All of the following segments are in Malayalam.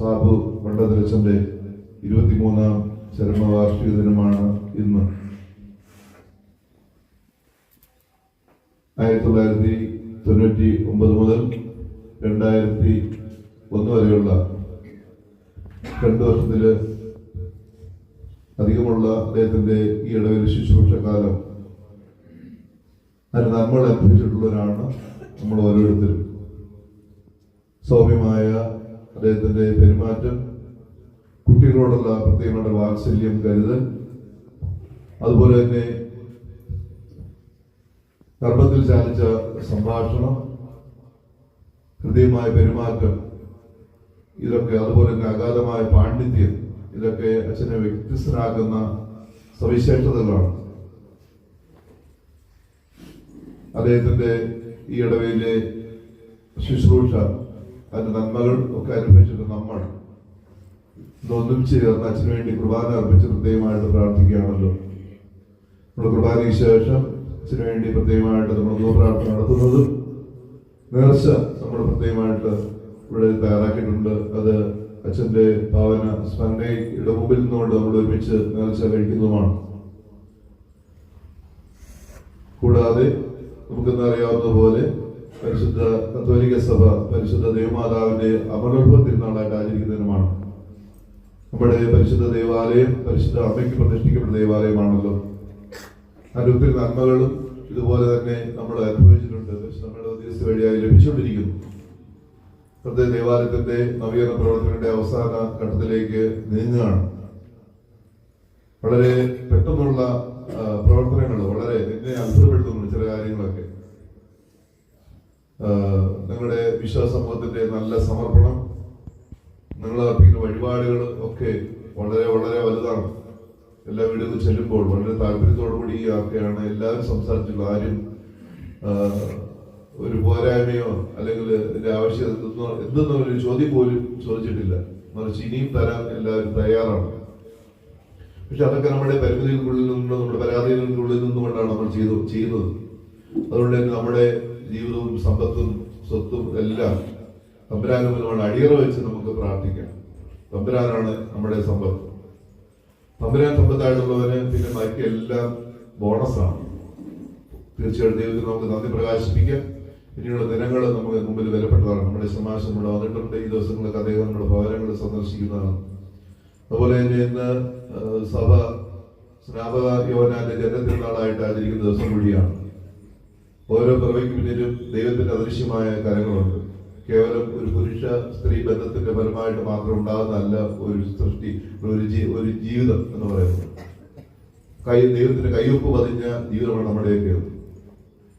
സാബു വണ്ടതിരച്ചന്റെ ഇരുപത്തിമൂന്നാം ചരമവാർഷിക ദിനമാണ് ഇന്ന്. ആയിരത്തി തൊള്ളായിരത്തി തൊണ്ണൂറ്റി ഒമ്പത് മുതൽ രണ്ടായിരത്തി ഒന്ന് വരെയുള്ള രണ്ടു വർഷത്തിൽ അധികമുള്ള അദ്ദേഹത്തിന്റെ ഈ ഇടവിൽ ശുശ്രൂഷ കാലം. അതിന് നമ്മൾ അനുഭവിച്ചിട്ടുള്ളവരാണ് നമ്മൾ ഓരോരുത്തരും. സൗമ്യമായ അദ്ദേഹത്തിന്റെ പെരുമാറ്റം കുട്ടികളോടുള്ള പ്രത്യേകമായ വാത്സല്യം കരുതൽ അതുപോലെ തന്നെ ഗർഭത്തിൽ ചാലിച്ച സംഭാഷണം ഹൃദയമായ പെരുമാറ്റം ഇതൊക്കെ അതുപോലെ തന്നെ അഗാധമായ പാണ്ഡിത്യം ഇതൊക്കെ അച്ഛനെ വ്യത്യസ്തനാക്കുന്ന സവിശേഷതകളാണ്. അദ്ദേഹത്തിന്റെ ഈ ഇടവയിലെ ശുശ്രൂഷ അതിന്റെ നന്മകൾ ഒക്കെ അനുഭവിച്ചിട്ട് നമ്മൾ ഇതൊന്നും ചേർന്ന് അച്ഛന് വേണ്ടി കുർബാന അർപ്പിച്ച് പ്രത്യേകമായിട്ട് പ്രാർത്ഥിക്കുകയാണല്ലോ. നമ്മുടെ കുർബാനയ്ക്ക് ശേഷം അച്ഛന് വേണ്ടി പ്രത്യേകമായിട്ട് നമ്മൾ പ്രാർത്ഥന നടത്തുന്നത് നേർച്ച നമ്മൾ പ്രത്യേകമായിട്ട് ഇവിടെ തയ്യാറാക്കിയിട്ടുണ്ട്. അത് അച്ഛന്റെ ഭാവന സ്മരണയുടെ മുമ്പിൽ നിന്നുകൊണ്ട് നമ്മൾ ഒരുമിച്ച് നേർച്ച കഴിക്കുന്നതുമാണ്. കൂടാതെ നമുക്കിന്ന് അറിയാവുന്ന പോലെ പരിശുദ്ധ കത്തോലിക്ക സഭ പരിശുദ്ധ ദേവമാതാവിന്റെ അമലോത്ഭവ തിരുനാളായിട്ട് ആചരിക്കുന്നതിനുമാണ്. നമ്മുടെ പരിശുദ്ധ ദേവാലയം പരിശുദ്ധ അമ്മയ്ക്ക് പ്രതിഷ്ഠിക്കപ്പെട്ട ദേവാലയമാണല്ലോ. അതിൽ ഒത്തിരി നന്മകളും ഇതുപോലെ തന്നെ നമ്മൾ അനുഭവിച്ചിട്ടുണ്ട്. നമ്മുടെ ഉദ്ദേശ വഴിയായി ലഭിച്ചുകൊണ്ടിരിക്കുന്നു. പ്രത്യേക ദേവാലയത്തിന്റെ നവീകരണ പ്രവർത്തനങ്ങളുടെ അവസാന ഘട്ടത്തിലേക്ക് നീങ്ങുകയാണ്. വളരെ പെട്ടെന്നുള്ള പ്രവർത്തനങ്ങൾ വളരെ എന്നെ അത്ഭുതപ്പെടുത്തുന്നു ചില കാര്യങ്ങളൊക്കെ. നിങ്ങളുടെ വിശ്വാസ സമൂഹത്തിന്റെ നല്ല സമർപ്പണം നിങ്ങൾ അർപ്പിക്കുന്ന വഴിപാടുകൾ ഒക്കെ വളരെ വളരെ വലുതാണ്. എല്ലാ വീടുകളിൽ ചെല്ലുമ്പോൾ വളരെ താല്പര്യത്തോടു കൂടി ഒക്കെയാണ് എല്ലാവരും സംസാരിച്ചുള്ളത് ആരും ഒരു പോരായ്മയോ അല്ലെങ്കിൽ ഇതിന്റെ ആവശ്യം എന്തെന്നോ ഒരു ചോദ്യം പോലും ചോദിച്ചിട്ടില്ല. മറിച്ച് ഇനിയും തരാൻ എല്ലാവരും തയ്യാറാണ്. പക്ഷെ അതൊക്കെ നമ്മുടെ പരിമിതികൾക്കുള്ളിൽ നിന്നും നമ്മുടെ പരാതികൾക്കുള്ളിൽ നിന്നുകൊണ്ടാണ് നമ്മൾ ചെയ്തു ചെയ്യുന്നത്. അതുകൊണ്ട് തന്നെ നമ്മുടെ ജീവിതവും സമ്പത്തും സ്വത്തും എല്ലാം തമ്പുരാനുമാണ് അടിയറ വെച്ച് നമുക്ക് പ്രാർത്ഥിക്കാം. തമ്പുരാനാണ് നമ്മുടെ സമ്പത്ത്. തമ്പുരാൻ സമ്പത്തായിട്ടുള്ളവന് പിന്നെ ബാക്കി എല്ലാം ബോണസാണ്. തീർച്ചയായിട്ടും ദൈവത്തിന് നമുക്ക് നന്ദി പ്രകാശിപ്പിക്കാം. ഇനിയുള്ള ദിനങ്ങൾ നമുക്ക് മുമ്പിൽ വിലപ്പെട്ടതാണ്. നമ്മുടെ സമാശം ഇവിടെ വന്നിട്ടുണ്ട്. ഈ ദിവസങ്ങളൊക്കെ അദ്ദേഹം നമ്മുടെ ഭവനങ്ങൾ സന്ദർശിക്കുന്നതാണ്. അതുപോലെ തന്നെ ഇന്ന് സഭ സ്നാപക യോനാന്റെ ജനത്തിനാളായിട്ട് ആചരിക്കുന്ന ദിവസം കൂടിയാണ്. ഓരോ പിറവിക്ക് പിന്നിലും ദൈവത്തിന്റെ അദൃശ്യമായ കരങ്ങളുണ്ട്. കേവലം ഒരു പുരുഷ സ്ത്രീ ബന്ധത്തിന്റെ പരമായിട്ട് മാത്രം ഉണ്ടാകുന്നതല്ല ഒരു സൃഷ്ടി ഒരു ഒരു ജീവിതം എന്ന് പറയുന്നത്. കൈ ദൈവത്തിന്റെ കയ്യൊപ്പ് പതിഞ്ഞ ജീവിതമാണ് നമ്മുടെയൊക്കെ.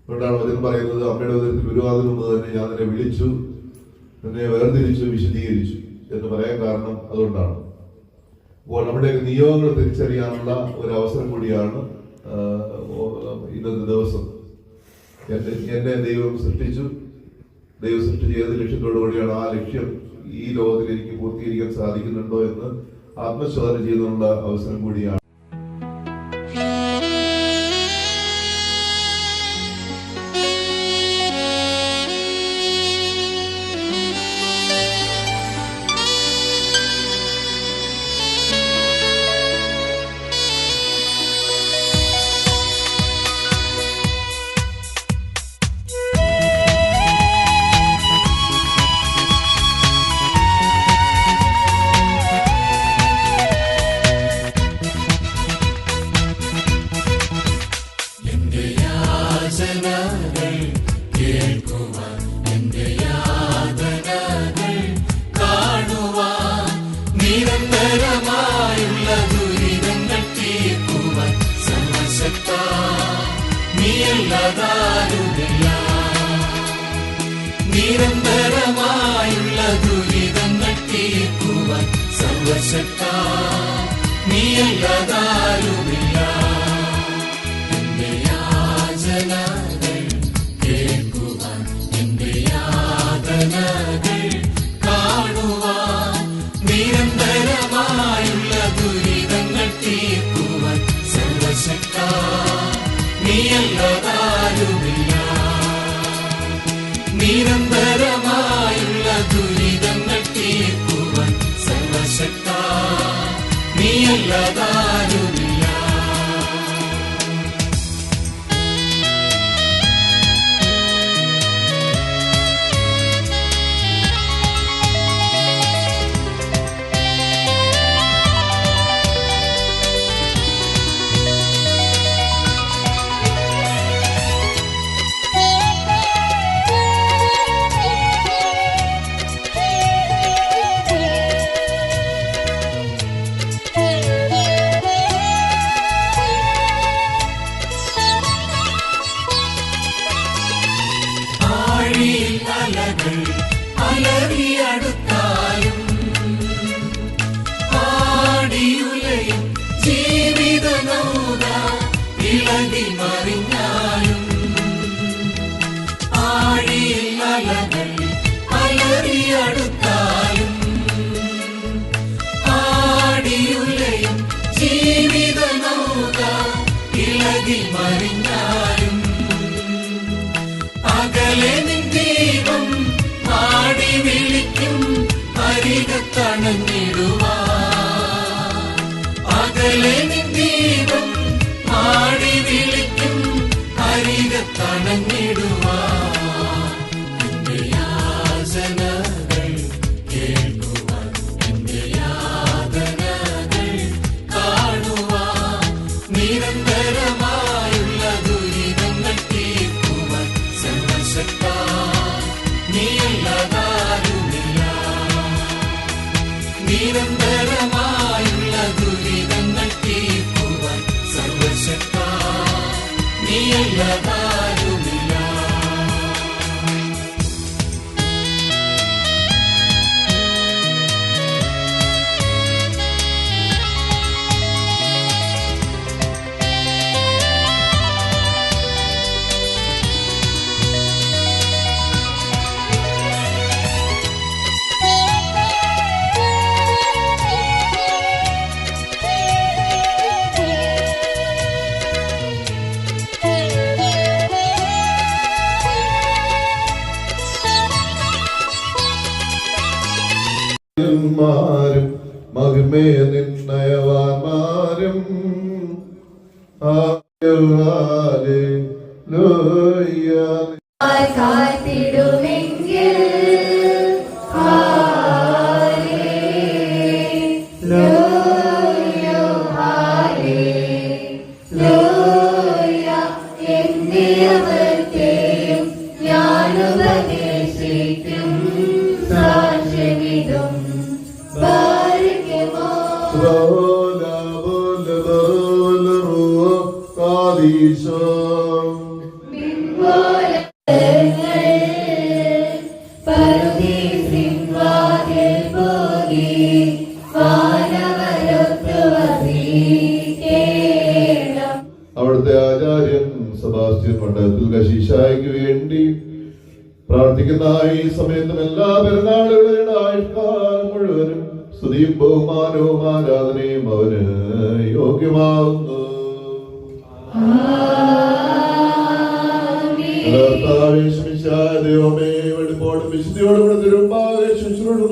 അതുകൊണ്ടാണ് വചനം പറയുന്നത് അമ്മയുടെ വചനത്തിൽ ഗുരുവാതിന് മുമ്പ് തന്നെ ഞാൻ നിന്നെ വിളിച്ചു നിന്നെ വേർതിരിച്ചു വിശദീകരിച്ചു എന്ന് പറയാൻ കാരണം അതുകൊണ്ടാണ്. അപ്പോൾ നമ്മുടെ നിയോഗങ്ങൾ തിരിച്ചറിയാനുള്ള ഒരു അവസരം കൂടിയാണ് ഇന്നത്തെ ദിവസം. എന്നെ എന്നെ ദൈവം സൃഷ്ടിച്ചു. ദൈവം സൃഷ്ടിച്ച ഏത് ലക്ഷ്യത്തോടു കൂടിയാണ് ആ ലക്ഷ്യം ഈ ലോകത്തിൽ എനിക്ക് പൂർത്തീകരിക്കാൻ സാധിക്കുന്നുണ്ടോ എന്ന് ആത്മശോധന ചെയ്യുന്നതിനുള്ള അവസരം കൂടിയാണ് നീയല്ലതാരുമില്ല നിരന്തരമായുള്ള ദുരിതങ്ങൾ തീർക്കുവാൻ സർവശക്ത നീയല്ലതാരുമില്ല എന്റെ യാചനകൾ കേൾക്കുവാൻ എന്റെ യാതനകൾ കാണുവാൻ. നിരന്തരമായി നിരന്തരമായുള്ള ദുരിതങ്ങൾ തീർക്കുവാൻ സർവശക്ത നീയല്ലതാരുമില്ല നീയല്ലതാരുമില്ല ആഴിയിൽ ജീവിത നൗക ഇളകി മറിഞ്ഞാലും മാരും മഹിമേ നിർണയവാന്മാരും Oh.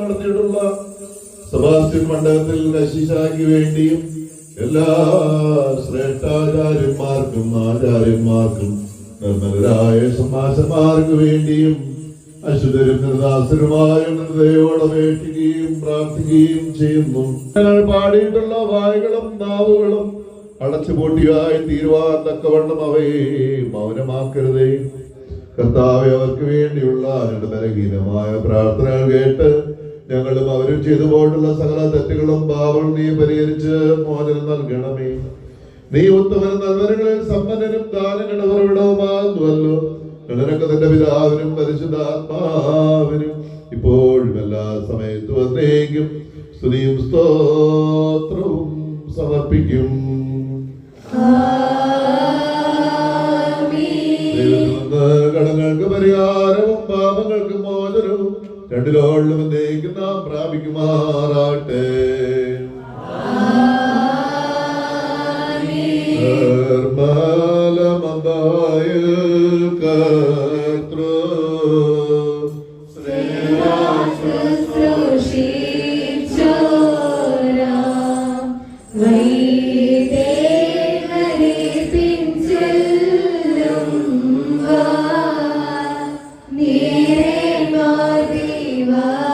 നടത്തിയിട്ടുള്ള സബാസ്റ്റ്യൻ മണ്ഡലത്തിൽ നശിശാക്ക് വേണ്ടിയും എല്ലാ ശ്രേഷ്ഠാചാര്യന്മാർക്കും ആചാര്യന്മാർക്കും നിർമ്മലരായ സമാസന്മാർക്ക് വേണ്ടിയും അശുദ്ധരും നിർദാസരുമായ നിർദ്ദയോടെ അപേക്ഷിക്കുകയും പ്രാർത്ഥിക്കുകയും ചെയ്യുന്നു. ഞങ്ങൾ പാടിയിട്ടുള്ള വായുകളും നാവുകളും അടച്ചുപൂട്ടിയായി തീരുവാൻ തക്കവണ്ണം അവയെ മൗനമാക്കരുതേ. കർത്താവെ അവർക്ക് വേണ്ടിയുള്ള ഞങ്ങളുടെ ബലഹീനമായ പ്രാർത്ഥനകൾ കേട്ട് ഞങ്ങളും അവരും ചെയ്തു പോയിട്ടുള്ള സകല തെറ്റുകളും പാവങ്ങളും നീ പരിഹരിച്ച് മോചനം നൽകണമേ. നീ ഉത്തമനും നൽവരങ്ങളിൽ സമ്പന്നനും ദാനങ്ങളുടെ ഉറവിടവുമാകുന്നുവല്ലോ. നിനക്ക് നിന്റെ പിതാവിനും പരിശുദ്ധാത്മാവിനും ഇപ്പോഴും എല്ലാ സമയത്തും എന്നേക്കും സ്തുതിയും സ്തോത്രവും സമർപ്പിക്കും. കടങ്ങൾക്ക് പരിഹാരവും പാപങ്ങൾക്ക് മോചനവും എന്നേക്കും നാം പ്രാപിക്കുമാറാട്ടെ You love.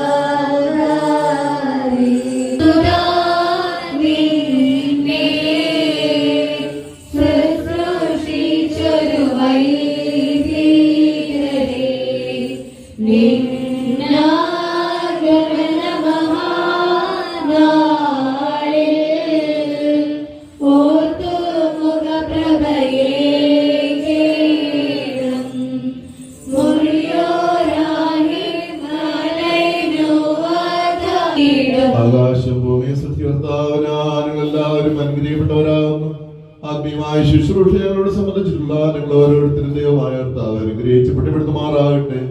പെട്ടിപ്പെടുത്തുമാറാകട്ടെ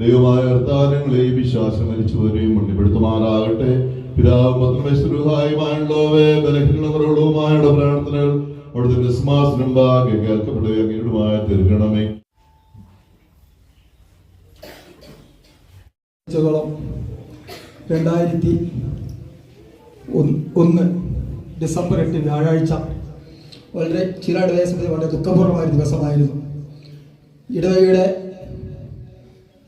ദൈവമായ അർത്ഥാനങ്ങളെ വിശ്വാസം മരിച്ചവരെയും മുന്നിപ്പെടുത്തുമാറാകട്ടെ പിതാവ് പത്രമേശ്വരുഹായുമായുള്ളവേ ബലഹീനവരുള്ളവുമായ പ്രാർത്ഥനകൾ അവിടുത്തെ ക്രിസ്മാസിനും ഭാഗ്യം കേൾക്കപ്പെടുകയും അങ്ങനെയുമായ സംബന്ധിച്ചിടത്തോളം രണ്ടായിരത്തി ഒന്ന് ഡിസംബർ എട്ട് വ്യാഴാഴ്ച വളരെ ഇടവയെ സംബന്ധിച്ച് വളരെ ദുഃഖപൂർണമായ ദിവസമായിരുന്നു. ഇടവകയുടെ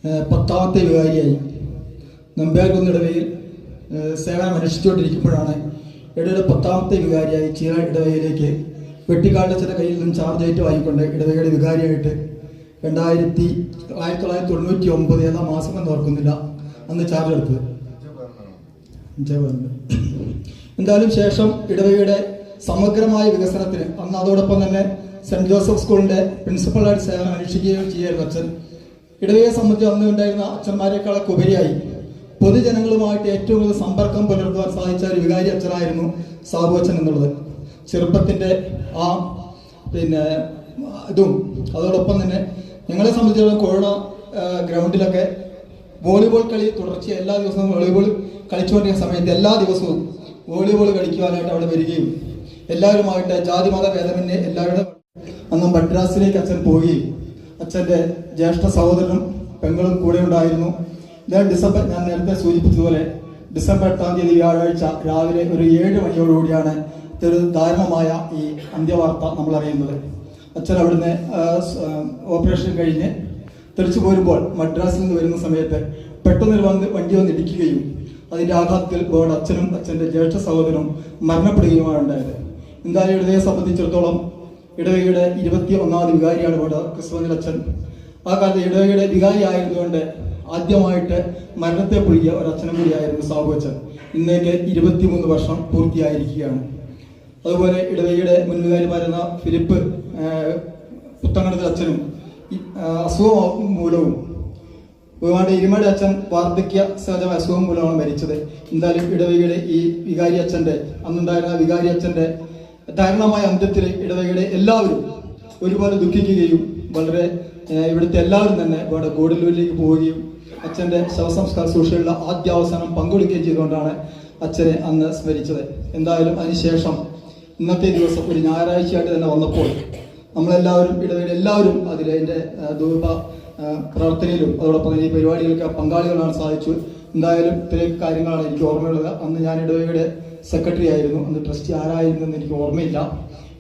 പത്താമത്തെ വികാരിയായി നമ്പ്യാർകുന്നിടവയിൽ സേവനം അനുഷ്ഠിച്ചുകൊണ്ടിരിക്കുമ്പോഴാണ് ഇടവയുടെ പത്താമത്തെ വികാരിയായി ചീറ ഇടവയിലേക്ക് വെട്ടിക്കാട്ടച്ചന്റെ കയ്യിൽ നിന്നും ചാർജ് ആയിട്ട് വാങ്ങിക്കൊണ്ട് ഇടവകയുടെ വികാരിയായിട്ട് രണ്ടായിരത്തി ആയിരത്തി തൊള്ളായിരത്തി തൊണ്ണൂറ്റി ഒമ്പത് ഏതാ മാസം എന്ന് ഓർക്കുന്നില്ല അന്ന് ചാർജ് എടുത്തത്. എന്തായാലും ശേഷം ഇടവകയുടെ സമഗ്രമായ വികസനത്തിന് അന്ന് അതോടൊപ്പം തന്നെ സെന്റ് ജോസഫ് സ്കൂളിന്റെ പ്രിൻസിപ്പളായിട്ട് സേവനം അനുഷ്ഠിക്കുകയും ചെയ്യായിരുന്നു അച്ഛൻ ഇടവകയെ സംബന്ധിച്ച് അന്ന് ഉണ്ടായിരുന്ന അച്ഛന്മാരെക്കാളൊക്കെ ഉപരിയായി പൊതുജനങ്ങളുമായിട്ട് ഏറ്റവും കൂടുതൽ സമ്പർക്കം പുലർത്തുവാൻ സാധിച്ച ഒരു വികാരി അച്ഛനായിരുന്നു സാബു അച്ഛൻ എന്നുള്ളത്. ചെറുപ്പത്തിന്റെ ആ പിന്നെ ഇതും അതോടൊപ്പം തന്നെ ഞങ്ങളെ സംബന്ധിച്ചിടത്തോളം കൊറോണ ഗ്രൗണ്ടിലൊക്കെ വോളിബോൾ കളി തുടർച്ചയായി എല്ലാ ദിവസവും വോളിബോൾ കളിച്ചുകൊണ്ടിരിക്കുന്ന സമയത്ത് എല്ലാ ദിവസവും വോളിബോൾ കളിക്കുവാനായിട്ട് അവിടെ വരികയും എല്ലാവരുമായിട്ട് ജാതി മത ഭേദമന്യേ എല്ലാവരുടെ അന്നും മദ്രാസിലേക്ക് അച്ഛൻ പോവുകയും അച്ഛന്റെ ജ്യേഷ്ഠ സഹോദരനും പെങ്ങളും കൂടെ ഉണ്ടായിരുന്നു. ഞാൻ ഡിസംബർ ഞാൻ നേരത്തെ സൂചിപ്പിച്ചതുപോലെ ഡിസംബർ എട്ടാം തീയതി വ്യാഴാഴ്ച രാവിലെ ഒരു ഏഴ് മണിയോടുകൂടിയാണ് ഇതൊരു ദാരുണമായ ഈ അന്ത്യവാർത്ത നമ്മൾ അറിയുന്നത്. അച്ഛൻ അവിടുന്ന് ഓപ്പറേഷൻ കഴിഞ്ഞ് തിരിച്ചു പോരുമ്പോൾ മദ്രാസിൽ നിന്ന് വരുന്ന സമയത്ത് പെട്ടെന്നൊരു വന്ന് വണ്ടി വന്ന് ഇടിക്കുകയും അതിന്റെ ആഘാതത്തിൽ ബോർഡ് അച്ഛനും അച്ഛന്റെ ജ്യേഷ്ഠ സഹോദരനും മരണപ്പെടുകയുമാണ് ഉണ്ടായത്. എന്തായാലും ഇടവയെ സംബന്ധിച്ചിടത്തോളം ഇടവകയുടെ ഇരുപത്തി ഒന്നാമത് വികാരിയാണ് ഇവിടെ ക്രിസ്തുവനിൽ അച്ഛൻ ആ കാലത്ത് ഇടവകയുടെ വികാരി ആയതുകൊണ്ട് ആദ്യമായിട്ട് മരണത്തെ പുഴുകിയ ഒരു അച്ഛനും കൂടിയായിരുന്നു സാബു അച്ഛൻ ഇന്നേക്ക് ഇരുപത്തിമൂന്ന് വർഷം പൂർത്തിയായിരിക്കുകയാണ്. അതുപോലെ ഇടവകയുടെ മുൻ വികാരിമാരുന്ന ഫിലിപ്പ് ആ, പുത്തങ്കണത്തിൽ അച്ഛനും അസുഖം മൂലവും ഒരുപാട് ഇരുമയുടെ അച്ഛൻ വാർദ്ധക്യ സഹജമായ അസുഖം മൂലമാണ് മരിച്ചത്. എന്തായാലും ഇടവകയുടെ ഈ വികാരി അച്ഛന്റെ അന്നുണ്ടായിരുന്ന വികാരി അച്ഛന്റെ ദാരുണമായ അന്ത്യത്തിൽ ഇടവകയുടെ എല്ലാവരും ഒരുപോലെ ദുഃഖിക്കുകയും വളരെ ഇവിടുത്തെ എല്ലാവരും തന്നെ ഇവിടെ ഗോഡിലൂരിലേക്ക് പോവുകയും അച്ഛന്റെ ശവസംസ്കാര ശുശ്രൂഷയുള്ള ആദ്യ അവസാനം പങ്കെടുക്കുകയും ചെയ്തുകൊണ്ടാണ് അച്ഛനെ അന്ന് സ്മരിച്ചത്. എന്തായാലും അതിനുശേഷം ഇന്നത്തെ ദിവസം ഒരു ഞായറാഴ്ചയായിട്ട് തന്നെ വന്നപ്പോൾ നമ്മളെല്ലാവരും ഇടവേള എല്ലാവരും അതിൽ അതിന്റെ ധൂപ പ്രവർത്തനയിലും അതോടൊപ്പം തന്നെ ഈ പരിപാടികൾക്ക് പങ്കാളികളാണ് സാധിച്ചു. എന്തായാലും ഇത്രയും കാര്യങ്ങളാണ് എനിക്ക് ഓർമ്മയുള്ളത്. അന്ന് ഞാൻ ഇടവകയുടെ സെക്രട്ടറി ആയിരുന്നു. അന്ന് ട്രസ്റ്റി ആരായിരുന്നു എന്ന് എനിക്ക് ഓർമ്മയില്ല.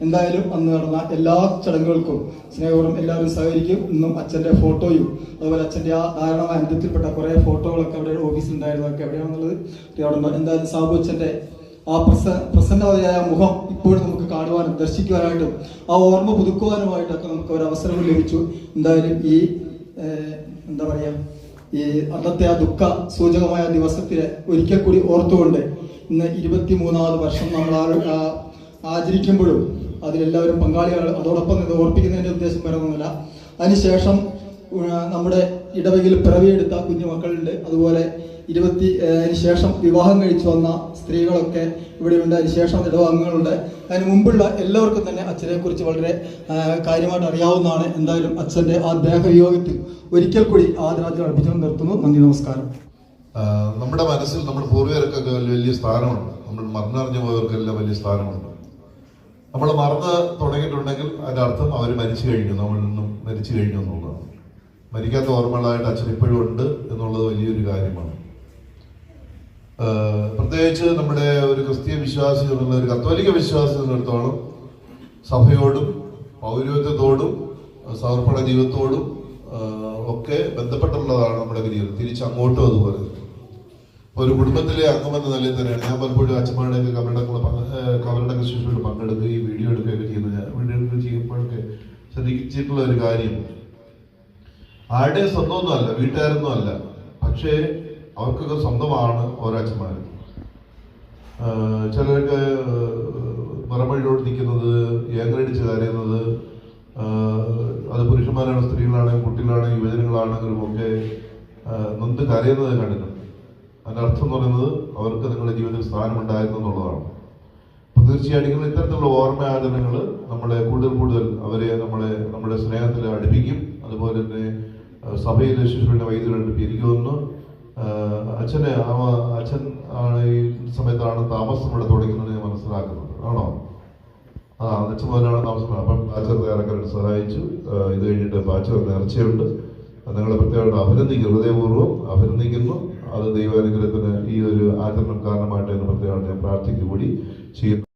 എന്തായാലും അന്ന് നടന്ന എല്ലാ ചടങ്ങുകൾക്കും സ്നേഹപൂർവം എല്ലാവരും സഹകരിക്കും. ഇന്നും അച്ഛന്റെ ഫോട്ടോയും അതുപോലെ അച്ഛന്റെ ആ ധാരണമായ അന്ത്യത്തിൽപ്പെട്ട കുറേ ഫോട്ടോകളൊക്കെ അവിടെ ഓഫീസിൽ ഉണ്ടായിരുന്നൊക്കെ എവിടെയാണെന്നുള്ളത് അവിടെ ഉണ്ട് എന്തായാലും സാബു അച്ഛന്റെ ആ പ്രസ പ്രസന്നതയായ മുഖം ഇപ്പോഴും നമുക്ക് കാണുവാനും ദർശിക്കുവാനായിട്ടും ആ ഓർമ്മ പുതുക്കുവാനുമായിട്ടൊക്കെ നമുക്ക് ഒരു അവസരം ലഭിച്ചു. എന്തായാലും ഈ എന്താ പറയുക ഈ അന്നത്തെ ആ ദുഃഖ സൂചകമായ ദിവസത്തിലെ ഒരിക്കൽ കൂടി ഓർത്തുകൊണ്ട് ഇന്ന് ഇരുപത്തി മൂന്നാമത് വർഷം നമ്മൾ ആചരിക്കുമ്പോഴും അതിലെല്ലാവരും പങ്കാളികൾ അതോടൊപ്പം ഇത് ഓർപ്പിക്കുന്നതിന്റെ ഉദ്ദേശം വരുന്നില്ല അതിനുശേഷം നമ്മുടെ ഇടവകയിൽ പിറവിയെടുത്ത കുഞ്ഞുമക്കളുണ്ട് അതുപോലെ ഇരുപത്തി അതിനുശേഷം അതിന് ശേഷം വിവാഹം കഴിച്ചു വന്ന സ്ത്രീകളൊക്കെ ഇവിടെയുണ്ട് അതിനുശേഷം ഇടവകങ്ങളുണ്ട് അതിന് മുമ്പുള്ള എല്ലാവർക്കും തന്നെ അച്ഛനെക്കുറിച്ച് വളരെ കാര്യമായിട്ട് അറിയാവുന്നതാണ്. എന്തായാലും അച്ഛന്റെ ആ ദേഹവിയോഗത്തിൽ ഒരിക്കൽ കൂടി ആദരാജ്യം അർപ്പിച്ചു നിർത്തുന്നു. നന്ദി നമസ്കാരം. നമ്മുടെ മനസ്സിൽ നമ്മുടെ പൂർവികർക്കൊക്കെ വലിയ സ്ഥാനമുണ്ട്. നമ്മൾ മറന്നറിഞ്ഞു പോയവർക്കെല്ലാം വലിയ സ്ഥാനമുണ്ട്. നമ്മൾ മറന്ന് തുടങ്ങിയിട്ടുണ്ടെങ്കിൽ അതിന്റെ അർത്ഥം അവർ മരിച്ചു കഴിഞ്ഞു. നമ്മളിൽ നിന്നും മരിച്ചു കഴിഞ്ഞു എന്നുള്ളതാണ്. മരിക്കാത്ത ഓർമ്മകളായിട്ട് അച്ഛൻ ഇപ്പോഴും ഉണ്ട് എന്നുള്ളത് വലിയൊരു കാര്യമാണ്. പ്രത്യേകിച്ച് നമ്മുടെ ഒരു ക്രിസ്തീയ വിശ്വാസി എന്നുള്ള ഒരു കത്തോലിക്ക വിശ്വാസി എന്നിടത്തോളം സഭയോടും പൗരോഹിത്യത്തോടും സമർപ്പണ ജീവിതത്തോടും ഒക്കെ ബന്ധപ്പെട്ടുള്ളതാണ് നമ്മുടെ ഗതികൾ തിരിച്ചങ്ങോട്ടും അതുപോലെ. ഒരു കുടുംബത്തിലെ അംഗമെന്ന നിലയിൽ തന്നെയാണ്. ഞാൻ പലപ്പോഴും അച്ഛന്മാരുടെയൊക്കെ കബറിടങ്ങൾ കബറിടങ്ങൾ ശിശുക്കൾ പങ്കെടുക്കുകയും വീഡിയോ എടുക്കുകയൊക്കെ ചെയ്യുന്നത്. ഞാൻ വീഡിയോ എടുക്കുക ചെയ്യുമ്പോഴൊക്കെ ശ്രദ്ധിച്ചിട്ടുള്ള ഒരു കാര്യം ആരുടെയും സ്വന്തമൊന്നും അല്ല വീട്ടുകാരൊന്നും അല്ല. പക്ഷേ അവർക്കൊക്കെ സ്വന്തമാണ് ഓരോ അച്ഛന്മാർ ചിലരൊക്കെ മറമഴിയോട് നിൽക്കുന്നത് ഏകരടിച്ച് കരയുന്നത് അത് പുരുഷന്മാരാണ് സ്ത്രീകളാണെങ്കിൽ കുട്ടികളാണെങ്കിൽ യുവജനങ്ങളാണെങ്കിലും ഒക്കെ നന്ദി നൊന്ത് കരയുന്നത് കണ്ടിട്ടുണ്ട്. അതിനർത്ഥം എന്ന് പറയുന്നത് അവർക്ക് നിങ്ങളുടെ ജീവിതത്തിൽ സ്ഥാനമുണ്ടായിരുന്നു എന്നുള്ളതാണ്. അപ്പൊ തീർച്ചയായിട്ടും നിങ്ങൾ ഇത്തരത്തിലുള്ള ഓർമ്മയാചരണങ്ങൾ നമ്മളെ കൂടുതൽ കൂടുതൽ അവരെ നമ്മളെ നമ്മുടെ സ്നേഹത്തിൽ അടുപ്പിക്കും. അതുപോലെ തന്നെ സഭയിലെ ശിശുക്കളുടെ വൈദ്യുതി അടുപ്പിക്കും എനിക്ക് തോന്നുന്നു അച്ഛനെ അച്ഛൻ ഈ സമയത്താണ് താമസം ഇവിടെ തുടങ്ങുന്നത് ഞാൻ മനസ്സിലാക്കുന്നത്. ആണോ? ആ അച്ഛൻ മുതലാണ് താമസം. അപ്പം ബാച്ചർ തയ്യാറാക്കാനായിട്ട് സഹായിച്ചു. ഇത് കഴിഞ്ഞിട്ട് ബാച്ചർ നേർച്ചയുണ്ട്. നിങ്ങളെ പ്രത്യേകമായിട്ട് അഭിനന്ദിക്കും. ഹൃദയപൂർവം അഭിനന്ദിക്കുന്നു. അത് ദൈവാനുഗ്രഹത്തിന് ഈ ഒരു ആചരണം കാരണമായിട്ട് എന്ന് പ്രത്യേകമായിട്ട് ഞാൻ പ്രാർത്ഥിക്കുക കൂടി ചെയ്യുന്നു.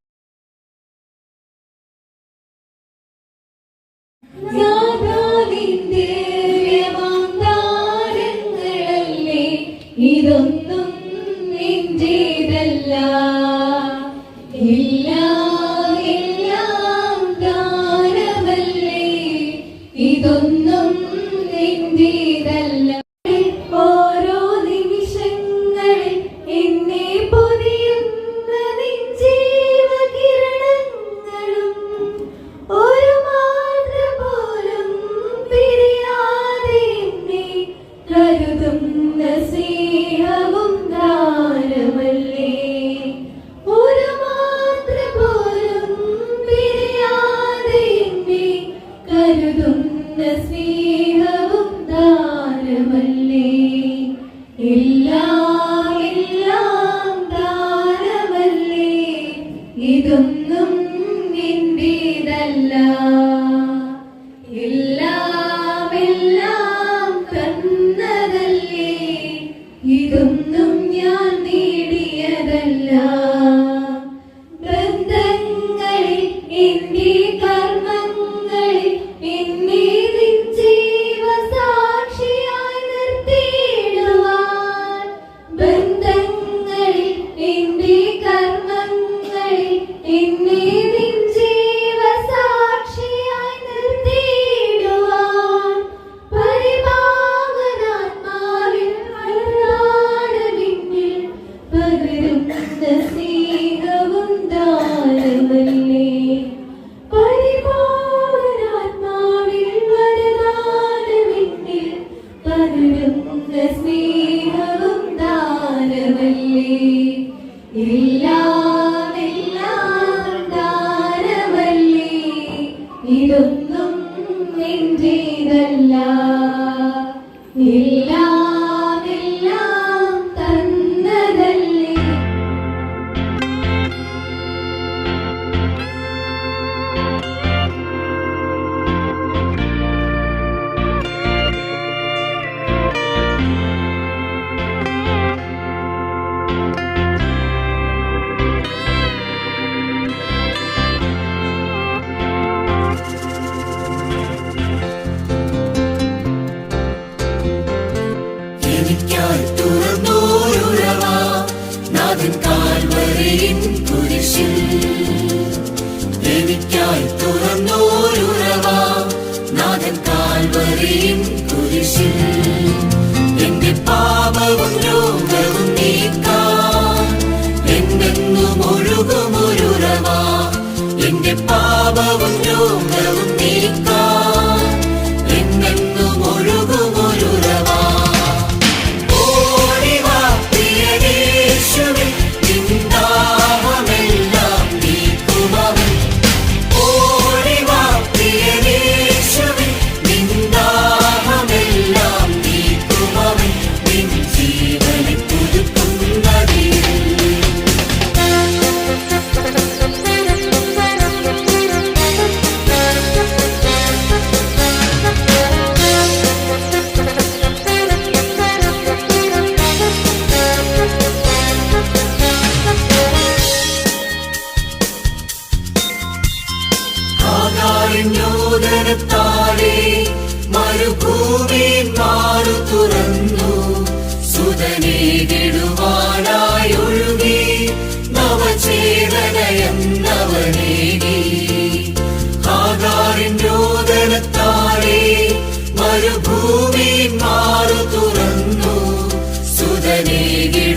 ഇതൊന്നും എനിക്കായി തുറന്നോരുറവ മരുഭൂമി മാറു തുറന്നു സുതനേകിടുവാനായി